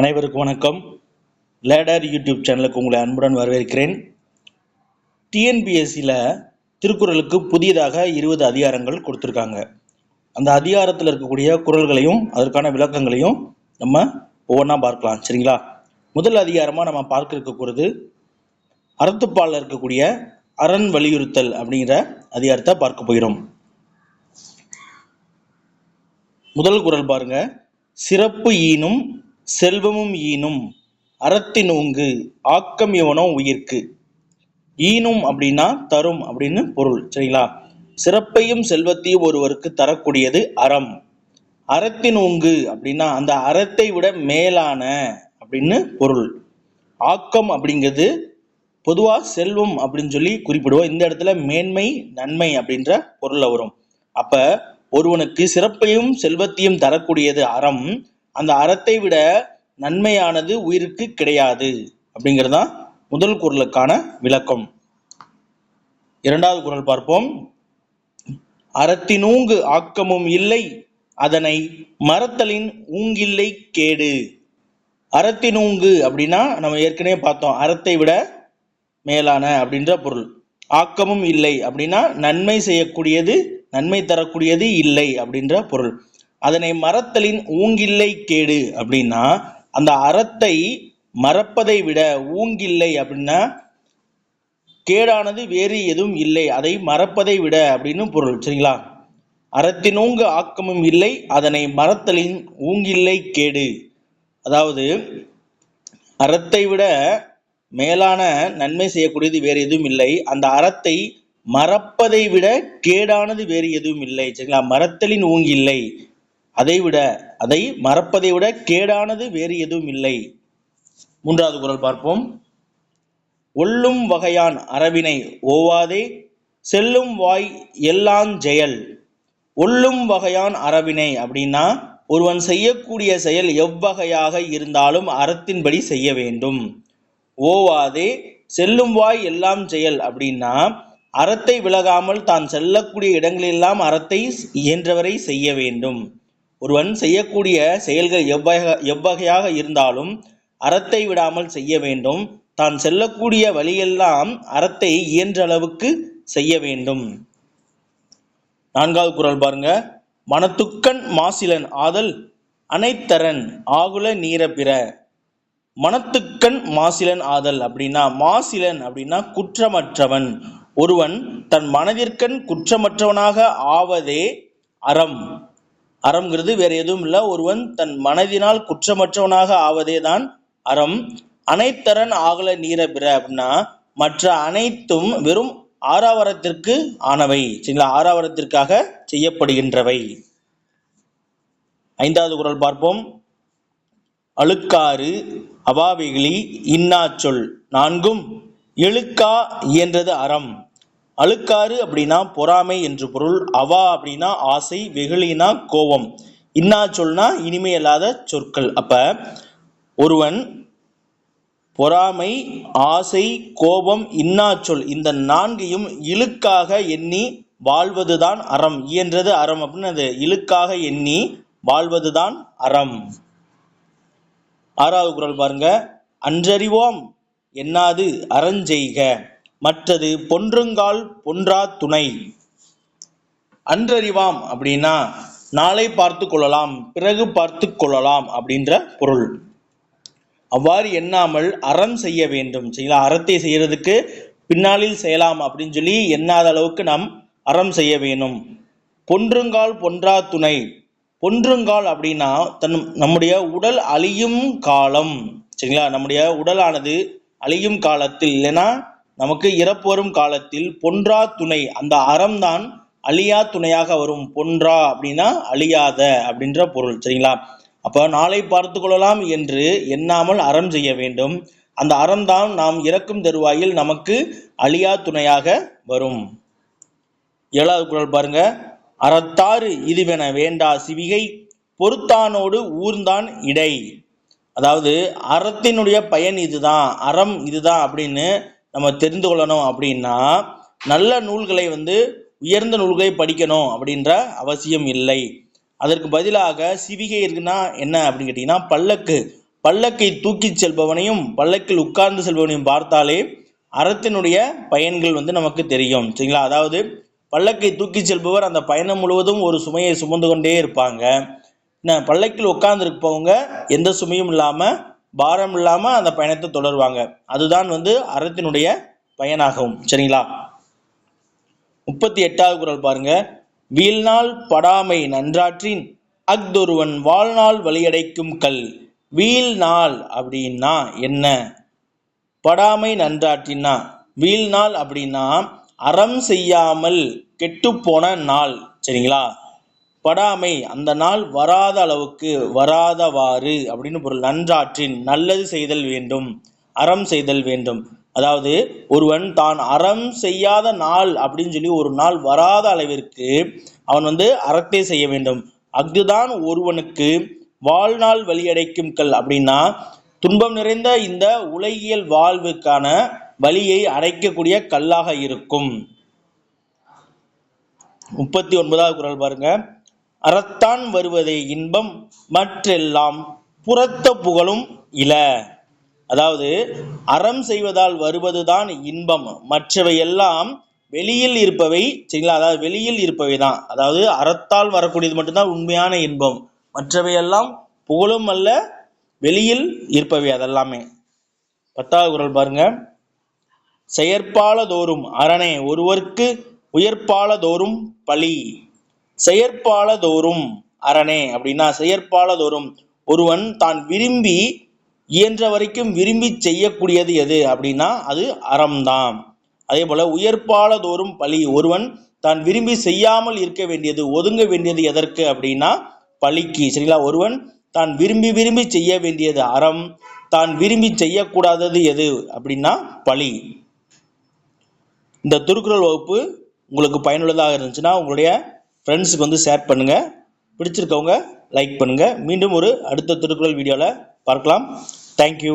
அனைவருக்கும் வணக்கம். Ladder YouTube சேனலுக்கு உங்களை அன்புடன் வரவேற்கிறேன். டிஎன்பிஎஸ்சியில் திருக்குறளுக்கு புதியதாக இருபது அதிகாரங்கள் கொடுத்துருக்காங்க. அந்த அதிகாரத்தில் இருக்கக்கூடிய குறள்களையும் அதற்கான விளக்கங்களையும் நம்ம ஒவ்வொன்றா பார்க்கலாம். சரிங்களா? முதல் அதிகாரமாக நம்ம பார்க்க இருக்கக்கூடியது அறத்துப்பாலில் இருக்கக்கூடிய அரண் வலியுறுத்தல் அப்படிங்கிற அதிகாரத்தை பார்க்க போகிறோம். முதல் குரல் பாருங்க. சிறப்பு ஈனும் செல்வமும் ஈனும் அறத்தினூங்கு ஆக்கம் எவனோ உயிர்க்கு. ஈனும் அப்படின்னா தரும் அப்படின்னு பொருள் சரிங்களா? சிறப்பையும் செல்வத்தையும் ஒருவருக்கு தரக்கூடியது அறம். அறத்தின் உங்கு அப்படின்னா அந்த அறத்தை விட மேலான அப்படின்னு பொருள். ஆக்கம் அப்படிங்கிறது பொதுவாக செல்வம் அப்படின்னு சொல்லி குறிப்பிடுவோம். இந்த இடத்துல மேன்மை நன்மை அப்படின்ற பொருளில் வரும். அப்ப ஒருவனுக்கு சிறப்பையும் செல்வத்தையும் தரக்கூடியது அறம் அந்த அறத்தை விட நன்மையானது உயிருக்கு கிடையாது. அப்படிங்கிறது தான் முதல் குரலுக்கான விளக்கம். இரண்டாவது குரல் பார்ப்போம். அறத்தினூங்கு ஆக்கமும் இல்லை அதனை மரத்தலின் ஊங்கில்லை கேடு. அறத்தினூங்கு அப்படின்னா நம்ம ஏற்கனவே பார்த்தோம் அறத்தை விட மேலான அப்படின்ற பொருள். ஆக்கமும் இல்லை அப்படின்னா நன்மை செய்யக்கூடியது நன்மை தரக்கூடியது இல்லை அப்படின்ற பொருள். அதனை மறத்தலின் ஊங்கில்லை கேடு அப்படின்னா அந்த அறத்தை மறப்பதை விட ஊங்கில்லை அப்படின்னா கேடானது வேறு எதுவும் இல்லை. அதை மறப்பதை விட அப்படின்னு பொருள் சரிங்களா? அறத்தினூங்கு ஆக்கமும் இல்லை அதனை மறத்தலின் ஊங்கில்லை கேடு. அதாவது அறத்தை விட மேலான நன்மை செய்யக்கூடியது வேறு எதுவும் இல்லை. அந்த அறத்தை மறப்பதை விட கேடானது வேறு எதுவும் இல்லை சரிங்களா? மறத்தலின் ஊங்கில்லை. அதைவிட அதை மறப்பதை விட கேடானது வேறு எதுவும் இல்லை. மூன்றாவது குரல் பார்ப்போம். ஒல்லும் வகையான் அரவினை ஓவாதே செல்லும் வாய் எல்லாம் செயல் ஒல்லும் வகையான் அரவினை அப்படின்னா ஒருவன் செய்யக்கூடிய செயல் எவ்வகையாக இருந்தாலும் அறத்தின்படி செய்ய வேண்டும். ஓவாதே செல்லும் வாய் எல்லாம் செயல் அப்படின்னா அறத்தை விலகாமல் தான் செல்லக்கூடிய இடங்களெல்லாம் அறத்தை இயன்றவரை செய்ய வேண்டும். ஒருவன் செய்யக்கூடிய செயல்கள் எவ்வகை எவ்வகையாக இருந்தாலும் அறத்தை விடாமல் செய்ய வேண்டும். தான் செல்லக்கூடிய வழியெல்லாம் அறத்தை இயன்ற அளவுக்கு செய்ய வேண்டும். நான்காவது குரல் பாருங்க. மனத்துக்கண் மாசிலன் ஆதல் அனைத்தரன் ஆகுல நீர பிற. மனத்துக்கண் மாசிலன் ஆதல் அப்படின்னா மாசிலன் அப்படின்னா குற்றமற்றவன். ஒருவன் தன் மனதிற்கண் குற்றமற்றவனாக ஆவதே அறம். அறம்ங்கிறது வேற எதுவும் இல்லை. ஒருவன் தன் மனதினால் குற்றமற்றவனாக ஆவதே தான் அறம். அனைத்தரன் ஆகல நீர பிற அப்படின்னா மற்ற அனைத்தும் வெறும் ஆறாவரத்திற்கு ஆனவை. சரிங்களா? ஆறாவரத்திற்காக செய்யப்படுகின்றவை. ஐந்தாவது குரல் பார்ப்போம். அழுக்காறு அவாவெகிளி இன்னாச்சொல் நான்கும் எழுக்கா இயன்றது அறம். அழுக்காறு அப்படின்னா பொறாமை என்று பொருள். அவா அப்படின்னா ஆசை வெகுளினா கோபம். இன்னா சொல்னா இனிமை சொற்கள். அப்ப ஒருவன் பொறாமை ஆசை கோபம் இன்னாச்சொல் இந்த நான்கையும் இழுக்காக எண்ணி வாழ்வதுதான் அறம். இயன்றது அறம் அப்படின்னு அது இழுக்காக எண்ணி வாழ்வதுதான் அறம். ஆறாவது குரல் பாருங்க. அன்றறிவோம் என்னாது அறஞ்செய்க. மற்றது பொன்றுங்கால் பொன்றா துணை. அன்றறிவாம் அப்படின்னா நாளை பார்த்து கொள்ளலாம் பிறகு பார்த்து கொள்ளலாம் அப்படின்ற பொருள். அவ்வாறு எண்ணாமல் அறம் செய்ய வேண்டும். சரிங்களா? அறத்தை செய்யறதுக்கு பின்னாளில் செய்யலாம் அப்படின்னு சொல்லி எண்ணாத அளவுக்கு நாம் அறம் செய்ய வேணும் பொன்றுங்கால் பொன்றா துணை. பொன்றுங்கால் அப்படின்னா தன் நம்முடைய உடல் அழியும் காலம். சரிங்களா? நம்முடைய உடலானது அழியும் காலத்தில் இல்லைன்னா நமக்கு இறப்பு வரும் காலத்தில் பொன்றா துணை அந்த அறம்தான் அழியா துணையாக வரும். பொன்றா அப்படின்னா அழியாத அப்படின்ற பொருள் சரிங்களா? அப்போ நாளை பார்த்து கொள்ளலாம் என்று எண்ணாமல் அறம் செய்ய வேண்டும். அந்த அறம்தான் நாம் இறக்கும் தருவாயில் நமக்கு அழியா துணையாக வரும். ஏழாவது குரல் பாருங்க. அறத்தாறு இதுவென வேண்டா சிவிகை பொறுத்தானோடு ஊர்ந்தான் இடை. அதாவது அறத்தினுடைய பயன் இதுதான் அறம் இதுதான் அப்படின்னு நம்ம தெரிந்து கொள்ளணும் அப்படின்னா நல்ல நூல்களை வந்து உயர்ந்த நூல்களை படிக்கணும் அப்படின்ற அவசியம் இல்லை. அதற்கு பதிலாக சிவிகை இருக்குன்னா என்ன அப்படின்னு கேட்டிங்கன்னா பல்லக்கு. பல்லக்கை தூக்கிச் செல்பவனையும் பல்லக்கில் உட்கார்ந்து செல்பவனையும் பார்த்தாலே அறத்தினுடைய பயன்கள் வந்து நமக்கு தெரியும். சரிங்களா? அதாவது பல்லக்கை தூக்கிச் செல்பவர் அந்த பயணம் முழுவதும் ஒரு சுமையை சுமந்து கொண்டே இருப்பாங்க. என்ன? பல்லக்கில் உட்கார்ந்துருப்பவங்க எந்த சுமையும் இல்லாமல் பாரம் இல்லாமல் அந்த பயணத்தை தொடருவாங்க. அதுதான் வந்து அறத்தினுடைய பயனாகும் சரிங்களா? முப்பத்தி எட்டாவது குரல் பாருங்க. வீழ்நாள் படாமை நன்றாற்றின் அஃதொருவன் வாழ்நாள் வழியடைக்கும் கல். வீழ்நாள் அப்படின்னா என்ன? படாமை நன்றாற்றினா வீழ்நாள் அப்படின்னா அறம் செய்யாமல் கெட்டுப்போன நாள். சரிங்களா? படாமை அந்த நாள் வராத அளவுக்கு வராதவாறு அப்படின்னு பொருள். நன்றாற்றின் நல்லது செய்தல் வேண்டும் அறம் செய்தல் வேண்டும். அதாவது ஒருவன் தான் அறம் செய்யாத நாள் அப்படின்னு சொல்லி ஒரு நாள் வராத அளவிற்கு அவன் வந்து அறத்தை செய்ய வேண்டும். அதுதான் ஒருவனுக்கு வாழ்நாள் வழியடைக்கும் கல் அப்படின்னா துன்பம் நிறைந்த இந்த உலகியல் வாழ்வுக்கான வழியை அடைக்கக்கூடிய கல்லாக இருக்கும். முப்பத்தி ஒன்பதாவது குரல் பாருங்க. அறத்தான் வருவதே இன்பம் மற்றெல்லாம் புறத்த புகழும் இல. அதாவது அறம் செய்வதால் வருவதுதான் இன்பம். மற்றவை எல்லாம் வெளியில் இருப்பவை சரிங்களா? அதாவது வெளியில் இருப்பவை தான் அதாவது அறத்தால் வரக்கூடியது மட்டும்தான் உண்மையான இன்பம். மற்றவையெல்லாம் புகழும் அல்ல வெளியில் இருப்பவை அதெல்லாமே. பத்தாவது குரல் பாருங்க. செயற்பாலதோறும் அரணே ஒருவர்க்கு உயர்ப்பாலதோறும் பழி. செயற்பாலதோறும் அரணே அப்படின்னா செயற்பாலதோறும் ஒருவன் தான் விரும்பி இயன்ற வரைக்கும் விரும்பி செய்யக்கூடியது எது அப்படின்னா அது அறம்தான். அதே போல உயர்ப்பாலதோறும் பழி ஒருவன் தான் விரும்பி செய்யாமல் இருக்க வேண்டியது ஒதுங்க வேண்டியது எதற்கு அப்படின்னா பழிக்கு சரிங்களா? ஒருவன் தான் விரும்பி விரும்பி செய்ய வேண்டியது அறம் தான் விரும்பி செய்யக்கூடாதது எது அப்படின்னா பழி இந்த திருக்குறள் வகுப்பு உங்களுக்கு பயனுள்ளதாக இருந்துச்சுன்னா உங்களுடைய ஃப்ரெண்ட்ஸுக்கு வந்து ஷேர் பண்ணுங்கள் பிடிச்சிருக்கவங்க லைக் பண்ணுங்கள் மீண்டும் ஒரு அடுத்த திருக்குறள் வீடியோவில் பார்க்கலாம். தேங்க்யூ